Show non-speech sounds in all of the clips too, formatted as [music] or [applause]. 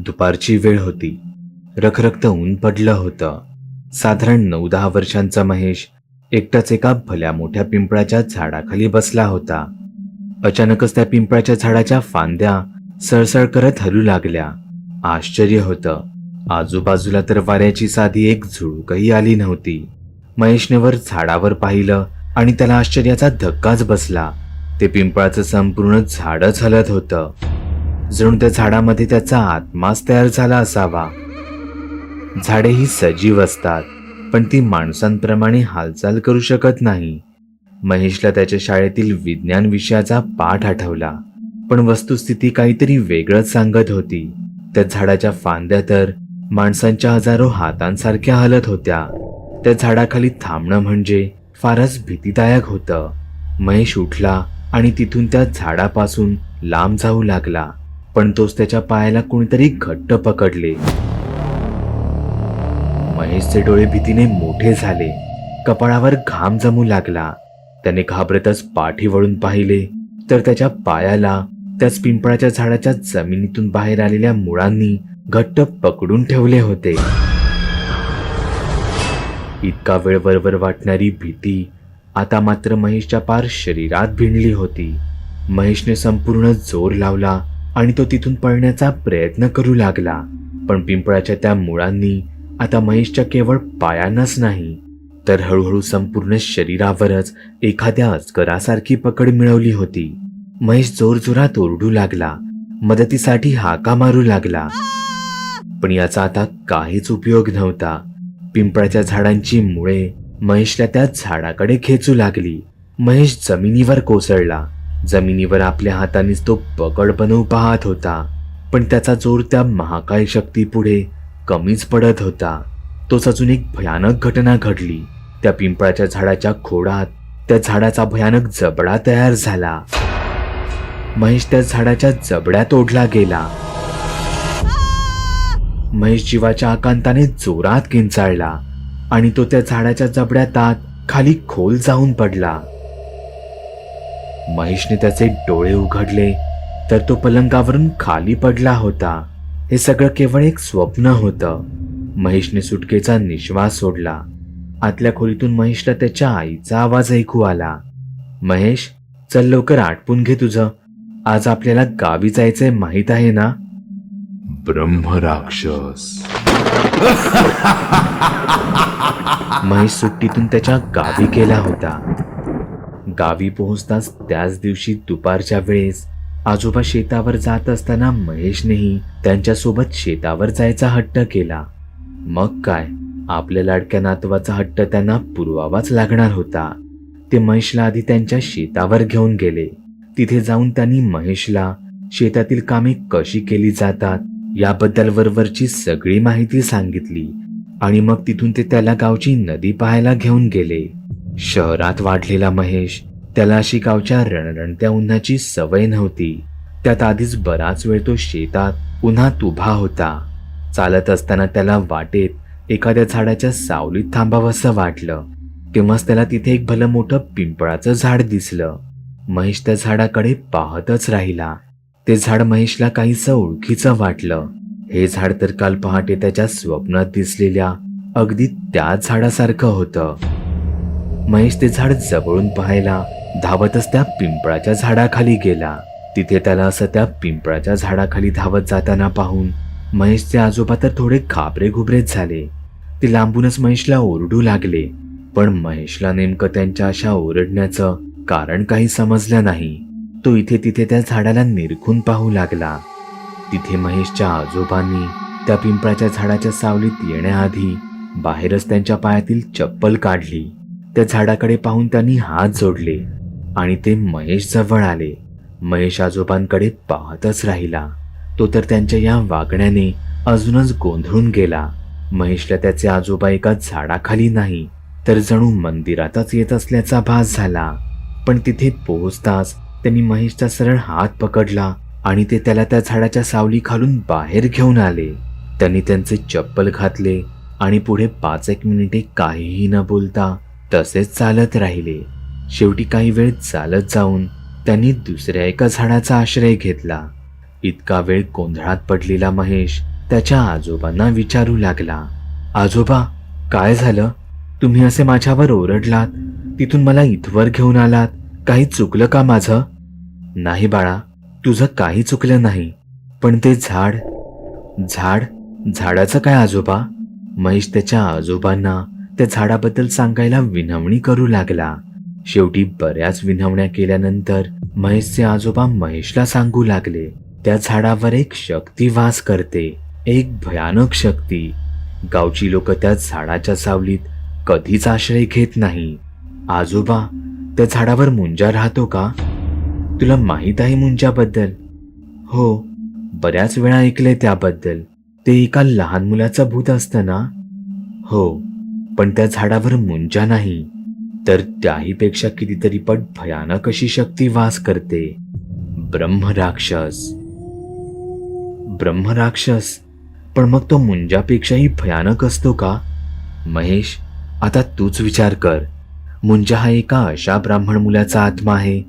दुपारची वेळ होती. रखरखत ऊन पडलं होतं. साधारण नऊ दहा वर्षांचा महेश एकटाच एका भल्या मोठ्या पिंपळाच्या झाडाखाली बसला होता. अचानकच त्या पिंपळाच्या झाडाच्या फांद्या सळसळ करत हलू लागल्या. आश्चर्य होतं. आजूबाजूला तर वाऱ्याची साधी एक झुळूकही आली नव्हती. महेशने वर झाडावर पाहिलं आणि त्याला आश्चर्याचा धक्काच बसला. ते पिंपळाचं संपूर्ण झाडच हलत होतं. जणू त्या झाडामध्ये त्याचा आत्माच तयार झाला असावा. झाडे ही सजीव असतात पण ती माणसांप्रमाणे हालचाल करू शकत नाही. महेशला त्याच्या शाळेतील विज्ञान विषयाचा पाठ आठवला पण वस्तुस्थिती काहीतरी वेगळंच सांगत होती. त्या झाडाच्या फांद्या तर माणसांच्या हजारो हातांसारख्या हलत होत्या. त्या झाडाखाली थांबणं म्हणजे फारच भीतीदायक होतं. महेश उठला आणि तिथून त्या झाडापासून लांब जाऊ लागला. पण तोच त्याच्या पायाला कोणीतरी घट्ट पकडले. महेशचे डोळे भीतीने मोठे झाले. कपाळावर घाम जमू लागला. त्याने घाबरतच पाठी वळून पाहिले. तर त्याच्या पायाला त्याच पिंपळाच्या झाडाच्या जमिनीतून बाहेर आलेल्या मुळांनी घट्ट पकडून ठेवले होते. इतका वेळ वरवर वाटणारी भीती आता मात्र महेशच्या पार शरीरात भिंडली होती. महेशने संपूर्ण जोर लावला. आणि तो तिथून पळण्याचा प्रयत्न करू लागला. पण पिंपळाच्या त्या मुळांनी आता महेशच्या केवळ पायांनाच नाही तर हळूहळू संपूर्ण शरीरावरच एखाद्या अस्करासारखी पकड मिळवली होती. महेश जोरजोरात ओरडू लागला मदतीसाठी हाका मारू लागला. पण याचा आता काहीच उपयोग नव्हता. पिंपळाच्या झाडांची मुळे महेशला त्या झाडाकडे खेचू लागली. महेश जमिनीवर कोसळला. जमिनीवर आपल्या हातानेच तो पकड बनवू पाहत होता. पण त्याचा जोर त्या महाकाय शक्तीपुढे कमीच पडत होता. तोच अजून एक भयानक घटना घडली. त्या पिंपळाच्या झाडाच्या खोडात त्या झाडाचा भयानक जबडा तयार झाला. महेश त्या झाडाच्या जबड्यात ओढला गेला. महेश जीवाच्या आकांताने जोरात किंचाळला आणि तो त्या झाडाच्या जबड्यात आत खाली खोल जाऊन पडला. महेशने त्याचे डोळे उघडले तर तो पलंगावरून खाली पडला होता. हे सगळं केवळ एक स्वप्न होतं. महेशने सुटकेचा निश्वास सोडला. आतल्या खोलीतून महेशला त्याच्या आईचा आवाज ऐकू आला. महेश चल लवकर आटपून घे तुझं. आज आपल्याला गावी जायचंय माहीत आहे ना? ब्रह्मराक्षस. महेश सुट्टीतून त्याच्या गावी गेला होता. गावी पोहोचताच त्याच दिवशी दुपारच्या वेळेस आजोबा शेतावर जात असताना महेशनेही त्यांच्यासोबत शेतावर जायचा हट्ट केला. मग काय? आपल्या लाडक्या नातवाचा हट्ट त्यांना पुरवावाच लागणार होता. ते महेशला आधी त्यांच्या शेतावर घेऊन गेले. तिथे जाऊन त्यांनी महेशला शेतातील कामे कशी केली जातात याबद्दल वरवरची सगळी माहिती सांगितली आणि मग तिथून ते त्याला गावची नदी पाहायला घेऊन गेले. शहरात वाढलेला महेश त्याला अशी गावच्या रणरणत्या उन्हाची सवय नव्हती. त्यात आधीच बराच वेळ तो शेतात उन्हात उभा होता. चालत असताना त्याला वाटेत एखाद्या झाडाच्या सावलीत थांबावंसं वाटलं. तेव्हाच त्याला तिथे एक भलं मोठं पिंपळाचं झाड दिसलं. महेश त्या झाडाकडे पाहतच राहिला. ते झाड महेशला काहीसं ओळखीचं वाटलं. हे झाड तर काल पहाटे त्याच्या स्वप्नात दिसलेल्या अगदी त्याच झाडासारखं होतं. महेश ते झाड जवळून पाहायला धावतच त्या पिंपळाच्या झाडाखाली गेला. तिथे त्याला असं त्या पिंपळाच्या झाडाखाली धावत जाताना पाहून महेशचे आजोबा तर थोडे घाबरे घुबरेच झाले. ते लांबूनच महेशला ओरडू लागले. पण महेशला नेमकं त्यांच्या अशा ओरडण्याचं कारण काही समजलं नाही. तो इथे तिथे त्या झाडाला निरखून पाहू लागला. तिथे महेशच्या आजोबांनी त्या पिंपळाच्या झाडाच्या सावलीत येण्याआधी बाहेरच त्यांच्या पायातील चप्पल काढली. त्या झाडाकडे पाहून त्यांनी हात जोडले आणि ते महेश जवळ आले. महेश आजोबांकडे पाहतच राहिला. तो तर त्यांच्या या वागण्याने अजूनच गोंधळून गेला. महेशला त्याचे आजोबा एका झाडाखाली नाही तर जणू मंदिरातच येत असल्याचा भास झाला. पण तिथे पोहोचताच त्यांनी महेशचा सरळ हात पकडला आणि ते त्याला त्या झाडाच्या सावली खालून बाहेर घेऊन आले. त्यांनी त्यांचे चप्पल घातले आणि पुढे पाच एक मिनिटे काहीही न बोलता तसेच चालत राहिले. शेवटी काही वेळ चालत जाऊन त्यांनी दुसऱ्या एका झाडाचा आश्रय घेतला. इतका वेळ गोंधळात पडलेला महेश त्याच्या आजोबांना विचारू लागला. आजोबा काय झालं? तुम्ही असे माझ्यावर ओरडलात? तिथून मला इथवर घेऊन आलात? काही चुकलं का माझं? नाही बाळा तुझं काही चुकलं नाही. पण ते झाड झाड झाडाचं काय आजोबा? महेश त्याच्या आजोबांना त्या झाडाबद्दल सांगायला विनवणी करू लागला. शेवटी बऱ्याच विनवण्या केल्यानंतर महेशचे आजोबा महेशला सांगू लागले त्या झाडावर एक शक्ती वास करते एक भयानक शक्ती. गावची लोक त्या झाडाच्या सावलीत कधीच आश्रय घेत नाही. आजोबा त्या झाडावर मुंजा राहतो का? तुला माहीत आहे मुंजाबद्दल? हो बऱ्याच वेळा ऐकले त्याबद्दल. ते एका लहान मुलाचं भूत असतं ना? हो पण त्या झाडावर मुंजा नाही. तर त्याहीपेक्षा कितीतरी पट भयानक अशी शक्ती वास करते. ब्रह्मराक्षस. ब्रह्मराक्षस. पण मग तो मुंजापेक्षाही भयानक असतो का? महेश आता तूच विचार कर. मुंजा हा एका अशा ब्राह्मण मुलाचा आत्मा आहे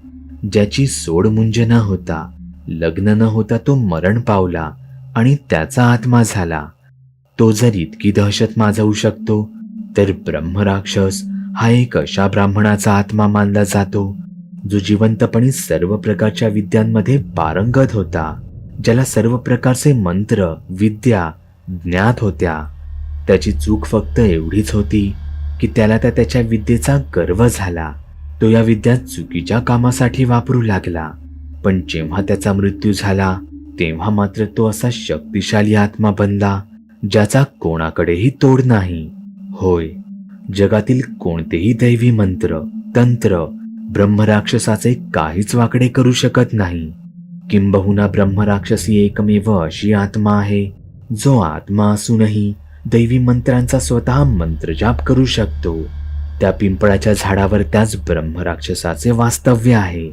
ज्याची सोड मुंज न होता लग्न न होता तो मरण पावला आणि त्याचा आत्मा झाला. तो जर इतकी दहशत माजवू शकतो तर ब्रह्मराक्षस हा एक अशा ब्राह्मणाचा आत्मा मानला जातो जो जिवंतपणे सर्व प्रकारच्या विद्यांमध्ये पारंगत होता ज्याला सर्व प्रकारचे मंत्र विद्या ज्ञात होत्या. त्याची चूक फक्त एवढीच होती की त्याला त्या त्याच्या विद्येचा गर्व झाला. तो या विद्या चुकीच्या कामासाठी वापरू लागला. पण जेव्हा त्याचा मृत्यू झाला तेव्हा मात्र तो असा शक्तिशाली आत्मा बनला ज्याचा कोणाकडेही तोड नाही. होय. जगातील कोणतेही दैवी मंत्र तंत्र ब्रह्मराक्षसाचे काहीच वाकडे करू शकत नाही. किंबहुना ब्रह्मराक्षसी एकमेव अशी आत्मा आहे जो आत्मा असूनही दैवी मंत्रांचा स्वतः मंत्रजाप करू शकतो. त्या पिंपळाच्या झाडावर त्याच ब्रह्मराक्षसाचे वास्तव्य आहे.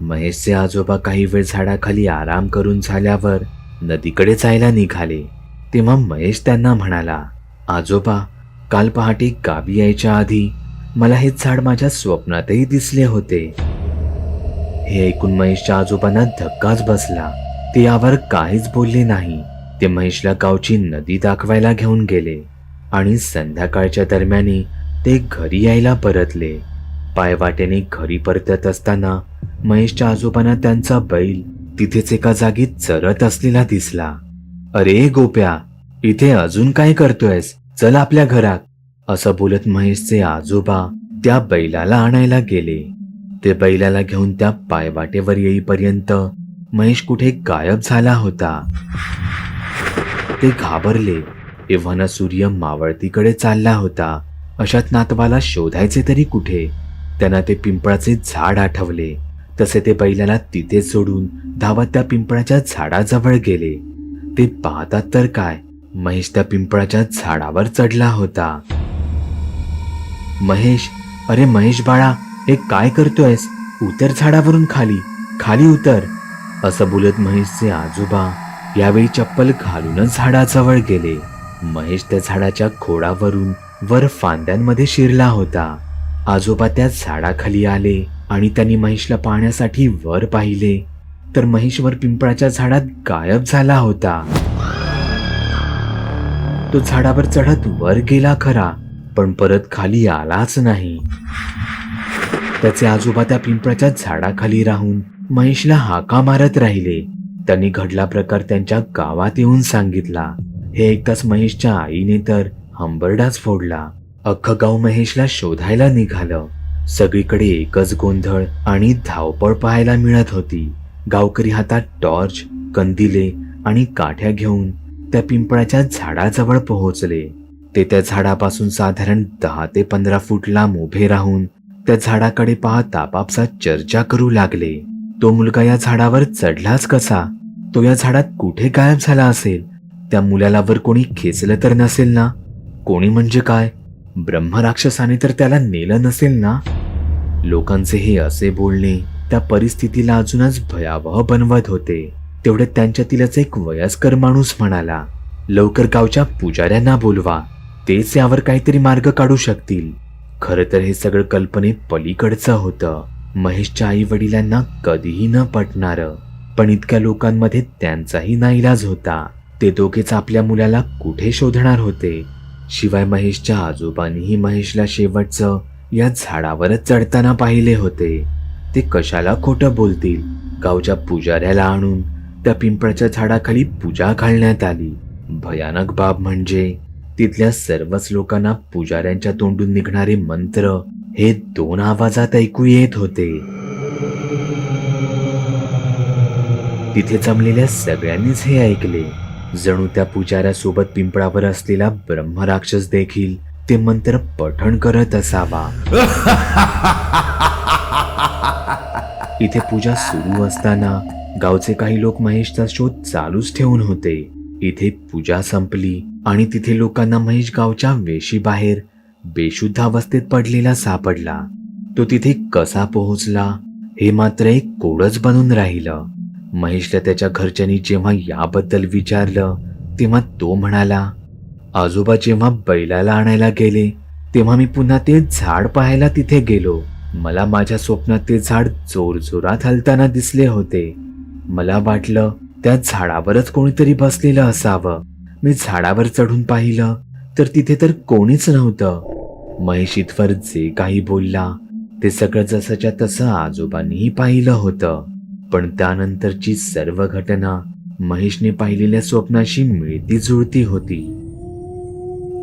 महेशचे आजोबा काही वेळ झाडाखाली आराम करून झाल्यावर नदीकडे जायला निघाले. तेव्हा महेश त्यांना म्हणाला आजोबा काल पहाटे गावी यायच्या आधी मला हे झाड माझ्या स्वप्नातही दिसले होते. हे ऐकून महेशच्या आजोबांना धक्काच बसला. ते यावर काहीच बोलले नाही. ते महेशला गावची नदी दाखवायला घेऊन गेले आणि संध्याकाळच्या दरम्यानी ते घरी यायला परतले. पायवाट्याने घरी परतत असताना महेशच्या आजोबांना त्यांचा बैल तिथेच एका जागी चरत असलेला दिसला. अरे गोप्या इथे अजून काय करतोयस? चल आपल्या घरात असं बोलत महेशचे आजोबा त्या बैलाला आणायला गेले. ते बैलाला घेऊन त्या पायवाटेवर येईपर्यंत महेश कुठे गायब झाला होता. ते घाबरले एव्हाना सूर्य मावळतीकडे चालला होता. अशात नातवाला शोधायचे तरी कुठे? त्यांना ते पिंपळाचे झाड आठवले. तसे ते बैलाला तिथे सोडून धावत त्या पिंपळाच्या झाडाजवळ गेले. ते पाहतात तर काय महेश त्या पिंपळाच्या झाडावर चढला होता. महेश अरे महेश बाळा हे काय करतोयस? उतर झाडावरून खाली खाली उतर. असं बोलत महेशचे आजोबा यावेळी चप्पल घालूनच झाडाजवळ गेले. महेश त्या झाडाच्या खोडावरून वर फांद्यांमध्ये शिरला होता. आजोबा त्या झाडाखाली आले आणि त्यांनी महेशला पाहण्यासाठी वर पाहिले. तर महेश वर पिंपळाच्या झाडात गायब झाला होता. तो झाडावर चढत वर गेला खरा पण परत खाली आलाच नाही. त्याचे आजोबा त्या पिंपळाच्या झाडाखाली राहून महेशला हाका मारत राहिले. त्यांनी घडला प्रकार त्यांच्या गावात येऊन सांगितला. हे एकदाच महेशच्या आईने तर हंबरडाच फोडला. अख्खं गाव महेशला शोधायला निघालं. सगळीकडे एकच गोंधळ आणि धावपळ पाहायला मिळत होती. गावकरी हातात टॉर्च कंदिले आणि काठ्या घेऊन त्या पिंपळाच्या झाडाजवळ पोहोचले. ते त्या झाडापासून साधारण दहा ते पंधरा फूट लांब उभे राहून त्या झाडाकडे पाहत आपापसात चर्चा करू लागले. तो मुलगा या झाडावर चढलाच कसा? तो या झाडात कुठे गायब झाला असेल? त्या मुलाला वर कोणी खेचलं तर नसेल ना? कोणी म्हणजे काय? ब्रह्मराक्षसाने तर त्याला नेलं नसेल ना? लोकांचे हे असे बोलणे त्या परिस्थितीला अजूनच भयावह बनवत होते. तेवढ्यात त्यांच्यातीलच एक वयस्कर माणूस म्हणाला लवकर गावच्या पुजाऱ्यांना बोलवा. तेच यावर काहीतरी मार्ग काढू शकतील. खरं तर हे सगळं कल्पने पलीकडचं होतं. महेशच्या आई वडिलांना कधीही न पटणार. पण इतक्या लोकांमध्ये त्यांचाही नाईलाज होता. ते दोघेच आपल्या मुलाला कुठे शोधणार होते? शिवाय महेशच्या आजोबांनीही महेशला शेवटचं या झाडावरच चढताना पाहिले होते. ते कशाला खोटं बोलतील? गावच्या पुजाऱ्याला आणून त्या पिंपळाच्या झाडाखाली पूजा घालण्यात आली. भयानक बाब म्हणजे तिथल्या सर्वच लोकांना पुजाऱ्यांच्या तोंडून निघणारे मंत्र हे दोन आवाजात ऐकू येत होते. तिथे जमलेल्या सगळ्यांनीच हे ऐकले. जणू त्या पुजाऱ्यासोबत पिंपळावर असलेला ब्रह्मराक्षस देखील ते मंत्र पठण करत असावा. [laughs] इथे पूजा सुरू असताना गावचे काही लोक महेशचा शोध चालूच ठेवून होते. इथे पूजा संपली आणि तिथे लोकांना महेश गावच्या वेशी बाहेर बेशुद्ध अवस्थेत पडलेला सापडला. तो तिथे कसा पोहोचला हे मात्र एक कोडच बनून राहिलं. महेशला त्याच्या घरच्यांनी जेव्हा याबद्दल विचारलं तेव्हा तो म्हणाला आजोबा जेव्हा बैलाला आणायला गेले तेव्हा मी पुन्हा ते झाड पाहायला तिथे गेलो. मला माझ्या स्वप्नात ते झाड जोरजोरात हलताना दिसले होते. मला वाटलं त्या झाडावरच कोणीतरी बसलेलं असावं. मी झाडावर चढून पाहिलं तर तिथे तर कोणीच नव्हतं. महेश इथवर जे काही बोलला ते सगळं जसंच्या तसं आजोबांनीही पाहिलं होतं. पण त्यानंतरची सर्व घटना महेशने पाहिलेल्या स्वप्नाशी मिळती जुळती होती.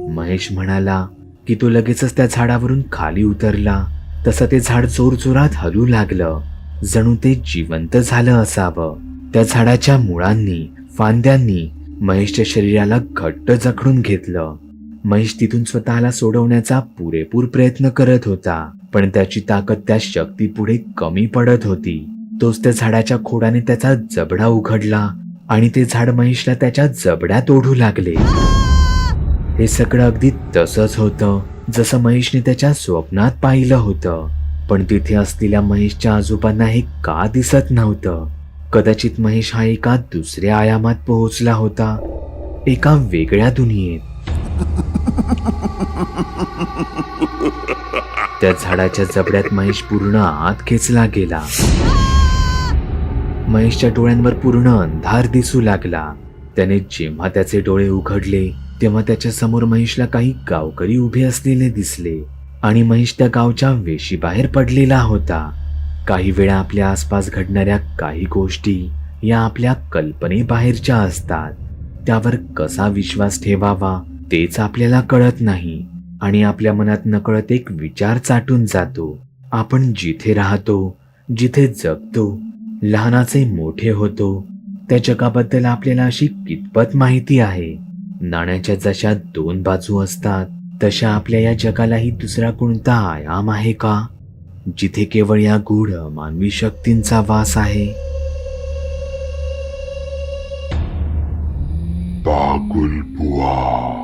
महेश म्हणाला की तो लगेचच त्या झाडावरून खाली उतरला. तसं ते झाड जोरजोरात हलू लागलं. जणू ते जिवंत झालं असावं. त्या झाडाच्या मुळांनी फांद्यांनी महेशच्या शरीराला घट्ट जखडून घेतलं. महेश तिथून स्वतःला सोडवण्याचा पुरेपूर प्रयत्न करत होता पण त्याची ताकद त्या शक्तीपुढे कमी पडत होती. तोच त्या झाडाच्या खोडाने त्याचा जबडा उघडला आणि ते झाड महेशला त्याच्या जबड्यात ओढू लागले. हे सगळं अगदी तसंच होतं जसं महेशने त्याच्या स्वप्नात पाहिलं होतं. पण तिथे असलेल्या महेशच्या आजोबांना हे का दिसत नव्हतं? कदाचित महेश हा एका दुसऱ्या आयामात पोहोचला होता एका वेगळ्या दुनियेत. त्या झाडाच्या जबड्यात महेश पूर्ण आत खेचला गेला. महेशच्या डोळ्यांवर पूर्ण अंधार दिसू लागला. त्याने जेव्हा त्याचे डोळे उघडले तेव्हा त्याच्यासमोर महेशला काही गावकरी उभे असलेले दिसले. आणि महेश त्या गावच्या वेशीबाहेर पडलेला होता. काही वेळा आपल्या आसपास घडणाऱ्या काही गोष्टी या आपल्या कल्पनेबाहेरच्या असतात. त्यावर कसा विश्वास ठेवावा तेच आपल्याला कळत नाही आणि आपल्या मनात नकळत एक विचार चाटून जातो. आपण जिथे राहतो जिथे जगतो लहानाचे मोठे होतो त्या जगाबद्दल आपल्याला अशी कितपत माहिती आहे? नाण्याच्या जशा दोन बाजू असतात तशा आपल्या या जगालाही दुसरा कोणता आयाम आहे का? जिथे केवळ या गूढ मानवी शक्तींचा वास आहे. बागुल बुवा.